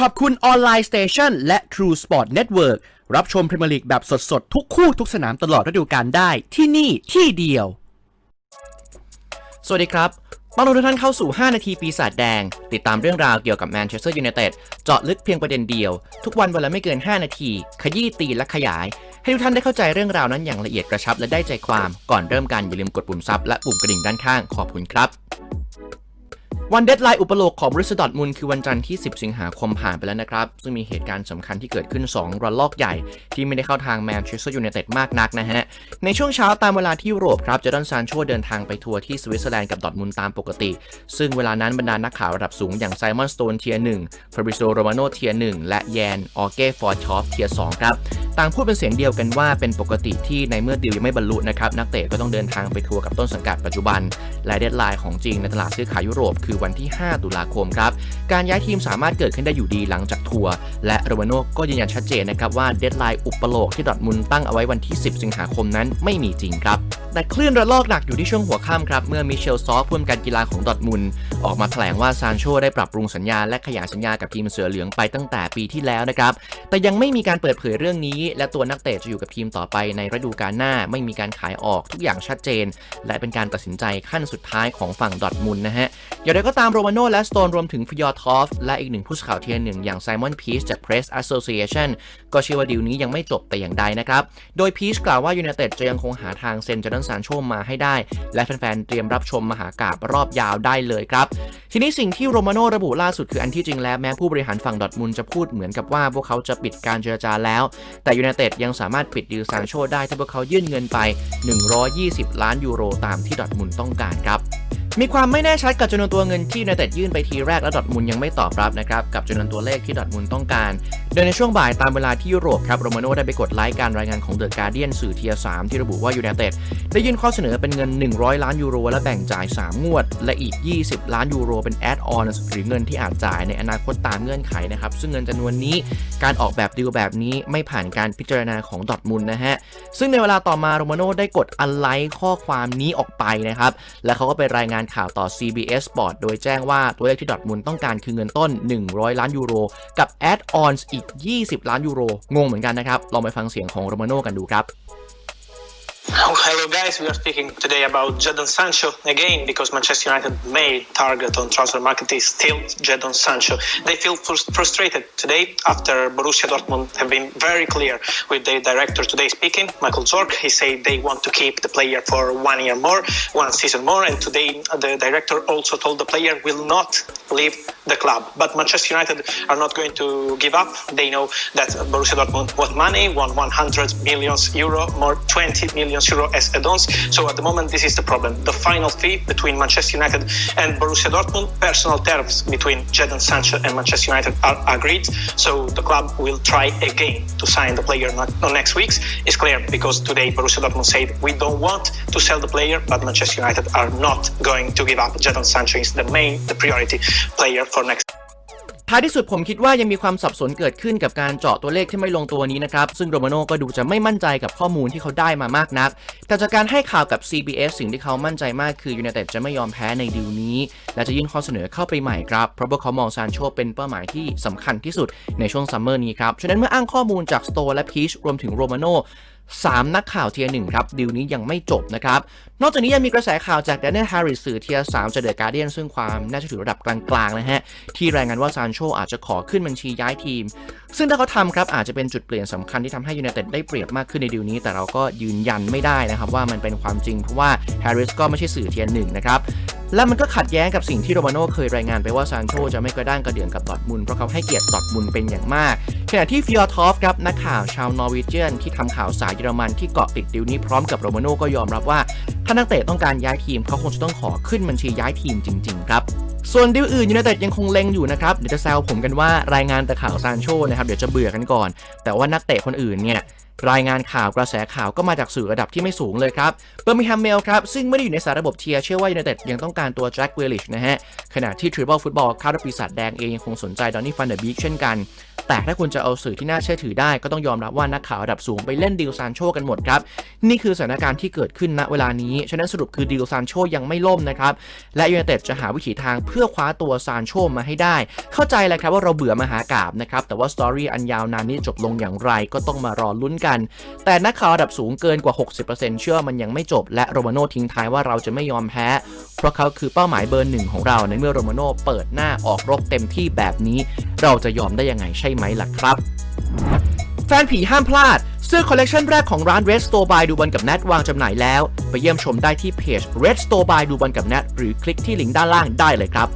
ขอบคุณออนไลน์สเตชันและ True Sport Network รับชมพรีเมียร์ลีกแบบสดๆ ทุกคู่ทุกสนามตลอดฤดูกาลได้ที่นี่ที่เดียว สวัสดีครับต้อนรับทุกท่านเข้าสู่ 5 นาทีปีศาจแดง ติดตามเรื่องราวเกี่ยวกับแมนเชสเตอร์ยูไนเต็ดเจาะลึกเพียงประเด็นเดียว ทุกวันวันละไม่เกิน 5 นาที ขยี้ตีและขยาย ให้ทุกท่านได้เข้าใจเรื่องราวนั้นอย่างละเอียดกระชับและได้ใจความ ก่อนเริ่มกันอย่าลืมกดปุ่มซับและปุ่มกระดิ่งด้านข้างขอบคุณครับ วันเดดไลน์อุปโลกของบริษัทดอทมุนด์คือวันจันทร์ที่ 10 สิงหาคมผ่านไปแล้วนะครับ ซึ่งมีเหตุการณ์สำคัญที่เกิดขึ้น 2ระลอกใหญ่ ที่ไม่ได้เข้าทางแมนเชสเตอร์ยูไนเต็ดมากนักนะฮะ ในช่วงเช้าตามเวลาที่ยุโรปครับเจอร์ดอนซานโชเดินทางไปทัวร์ที่สวิตเซอร์แลนด์กับดอทมุนด์ตามปกติ ซึ่งเวลานั้นบรรดานักข่าวระดับสูงอย่างไซมอนสโตนเทียร์หนึ่งฟาบริโซโรมาโนเทียร์หนึ่งและแยนออเก้ฟอร์ชอฟเทียร์สองครับ ต่างพูดเป็นเสียงเดียวกันว่าเป็นปกติที่ในเมื่อดีลยังไม่บรรลุนะครับนักเตะก็ต้องเดินทางไปทัวร์กับต้นสังกัดปัจจุบัน และเดดไลน์ของจริงในตลาดซื้อขายยุโรปคือวันที่ 5 ตุลาคมครับ การย้ายทีมสามารถเกิดขึ้นได้อยู่ดีหลังจากทัวร์และโรมาโนก็ยืนยันชัดเจนนะครับว่าเดดไลน์อุปโลกที่ดอทมุนตั้งเอาไว้วันที่ 10 สิงหาคมนั้นไม่มีจริงครับแต่คลื่นระลอกหนักอยู่ที่ช่วงหัวค่ำครับเมื่อมิเชลซอฟผู้อำการกีฬาของดอทมุนออกมาแถลงว่าซานโชได้ปรับปรุงสัญญาและขยายสัญญากับทีมเสือเหลืองไปตั้งแต่ปีที่แล้วนะครับแต่ยังไม่มีการเปิดเผยเรื่องนี้และตัวนักเตะจะอยู่กับทีมต่อไปในฤดูกาลหน้าไม่มีการขายออกทุกอย่างชัดเจน และเป็นการตัดสินใจขั้นสุดท้ายของฝั่งดอทมุนนะฮะ อย่างไรก็ตามโรมาโนและสโตนรวมถึงฟิยอร์ทอฟและอีกหนึ่งผู้สื่อข่าวเทียร์หนึ่งอย่างไซมอนพีชจาก Press Association ก็เชื่อว่าดีลนี้ยังไม่จบแต่อย่างใดนะครับ โดยพีชกล่าวว่ายูไนเต็ดจะยังคงหาทางเซ็นจอร์แดนซานโชมาให้ได้ และแฟนๆเตรียมรับชมมหากาบรอบยาวได้เลยครับทีนี้สิ่งที่โรมาโนระบุล่าสุดคืออันที่จริงแล้วแม้ผู้บริหารฝั่งดอทมุนจะพูดเหมือนกับว่าพวกเขาจะปิดการเจรจาแล้ว แต่ยูไนเต็ดยังสามารถปิดดีลซานโชได้ถ้าพวกเขายื่นเงินไป 120 ล้านยูโรตามที่ดอทมุนต้องการครับมีความไม่แน่ชัดกับจำนวนตัวเงินที่ยูไนเต็ดยื่นไปทีแรกและดอทมุนยังไม่ตอบรับนะครับกับจำนวนตัวเลขที่ดอทมุนต้องการ โดยในช่วงบ่ายตามเวลาที่ยุโรปครับโรมาโนได้ไปกดไลค์การรายงานของเดอะการ์เดียนสื่อเทียร์3ที่ระบุว่ายูไนเต็ดได้ยื่นข้อเสนอเป็นเงิน 100 ล้านยูโร และแบ่งจ่าย 3 งวด และอีก 20 ล้านยูโร เป็นแอดออนหรือเงินที่อาจจ่ายในอนาคตตามเงื่อนไขนะครับ ซึ่งเงินจำนวนนี้การออกแบบดีลแบบนี้ไม่ผ่านการพิจารณาของดอทมุนนะฮะ ซึ่งในเวลาต่อมาโรมาโนได้กดอันไลค์ข้อความนี้ออกไปนะครับ และเขาก็ไปรายงานข่าวต่อ CBS Sport โดยแจ้งว่าตัวเลขที่ดอทมุนต้องการคือเงินต้น 100 ล้านยูโร กับแอดออนอีก20 ล้านยูโร งงเหมือนกันนะครับ ลองไปฟังเสียงของโรมาโน่กันดูครับ Oh, hello guys, we are speaking today about Jadon Sancho again because Manchester United main target on transfer market is still Jadon Sancho. They feel frustrated today after Borussia Dortmund have been very clear with their director today speaking, Michael Zorc. He said they want to keep the player for one year more, one season more, and today uh, the director also told the player will not leave the club. But Manchester United are not going to give up. They know that Borussia Dortmund want money, want 100 million euro, more 20 million euro as add-ons. So at the moment, this is the problem. The final fee between Manchester United and Borussia Dortmund, personal terms between Jadon Sancho and Manchester United are agreed. So the club will try again to sign the player not, on next weeks. It's clear because today Borussia Dortmund said we don't want to sell the player, but Manchester United are not going to give up. Jadon Sancho is the main, the priority player for next. ท้ายที่สุดผมคิดว่ายังมีความสับสนเกิดขึ้นกับการเจาะตัวเลขที่ไม่ลงตัวนี้นะครับ ซึ่งโรมาโน่ก็ดูจะไม่มั่นใจกับข้อมูลที่เขาได้มามากนัก แต่จากการให้ข่าวกับ CBS สิ่งที่เขามั่นใจมากคือยูไนเต็ดจะไม่ยอมแพ้ในดีลนี้ และจะยื่นข้อเสนอเข้าไปใหม่ครับ เพราะพวกเขามองซานโชเป็นเป้าหมายที่สำคัญที่สุดในช่วงซัมเมอร์นี้ครับ ฉะนั้นเมื่ออ้างข้อมูลจากสโตและพีชรวมถึงโรมาโน สามนักข่าวเทียร์หนึ่งครับดีลนี้ยังไม่จบนะครับ นอกจากนี้ยังมีกระแสข่าวจากแดนเนลแฮร์ริสสื่อเทียร์สามจากเดอะการ์เดียนซึ่งความน่าจะถือระดับกลางๆนะฮะ ที่รายงานว่าซานโชอาจจะขอขึ้นบัญชีย้ายทีม ซึ่งถ้าเขาทำครับ อาจจะเป็นจุดเปลี่ยนสำคัญที่ทำให้ยูไนเต็ดได้เปรียบมากขึ้นในดีลนี้ แต่เราก็ยืนยันไม่ได้นะครับว่ามันเป็นความจริงเพราะว่าแฮร์ริสก็ไม่ใช่สื่อเทียร์หนึ่งนะครับและมันก็ขัดแย้งกับสิ่งที่โรมาโน่เคยรายงานไปว่าซานโชจะไม่กระด้างกระเดื่องกับดอทมุนเพราะเขาให้เกียรติดอทมุนเป็นอย่างมาก ขณะที่ฟิออทอฟครับนักข่าวชาวนอร์วีเจียนที่ทำข่าวสายเยอรมันที่เกาะติดดีลนี้พร้อมกับโรมาโน่ก็ยอมรับว่า ถ้านักเตะต้องการย้ายทีมเขาคงจะต้องขอขึ้นบัญชีย้ายทีมจริง ๆ ครับส่วนดีลอื่นยูไนเต็ดยังคงเล็งอยู่นะครับ เดี๋ยวจะแซวผมกันว่ารายงานแต่ข่าวซานโชนะครับ เดี๋ยวจะเบื่อกันก่อน แต่ว่านักเตะคนอื่นเนี่ย รายงานข่าวกระแสข่าวก็มาจากสื่อระดับที่ไม่สูงเลยครับเบอร์มิงแฮมเมลครับ ซึ่งไม่ได้อยู่ในสายระบบเทียร์เชื่อว่ายูไนเต็ดยังต้องการตัวแจ็คเวลิชนะฮะ ขณะที่ทริปเปิลฟุตบอลคาดว่าปีศาจแดงเองยังคงสนใจดอนนี่ฟันเดอร์บีกเช่นกัน แต่ถ้าคุณจะเอาสื่อที่น่าเชื่อถือได้ ก็ต้องยอมรับว่านักข่าวระดับสูงไปเล่นดิลซานโชกันหมดครับ นี่คือสถานการณ์ที่เกิดขึ้นณเวลานี้ ฉะนั้นสรุปคือดิลซานโชยังไม่ล่มนะครับ และยูไนเต็ดจะหาวิถีทางเพื่อคว้าตัวซานโชมาให้ได้ เข้าใจแหละครับว่าเราเบื่อมหากาบนะครับ แต่ว่าสตอรี่อันยาวนานนี้จบลงอย่างไรก็ต้องมารอลุ้นกัน แต่นักข่าวระดับสูงเกินกว่า 60%เชื่อมันยังไม่จบ และโรมาโน่ทิ้งท้ายว่าเราจะไม่ยอมแพ้ เพราะเขาคือเป้าหมายเบอร์หนึ่งของเราในเมื่อโรมาโน่เปิดหน้าออกรบเต็มที่แบบนี้ เราจะยอมได้ยังไงใช่ไหมล่ะครับแฟนผีห้ามพลาด เสื้อคอลเลกชันแรกของร้าน Red Store by ดูบอลกับแนทวางจำหน่ายแล้ว ไปเยี่ยมชมได้ที่เพจ Red Store by ดูบอลกับแนทหรือคลิกที่ลิงก์ด้านล่างได้เลยครับ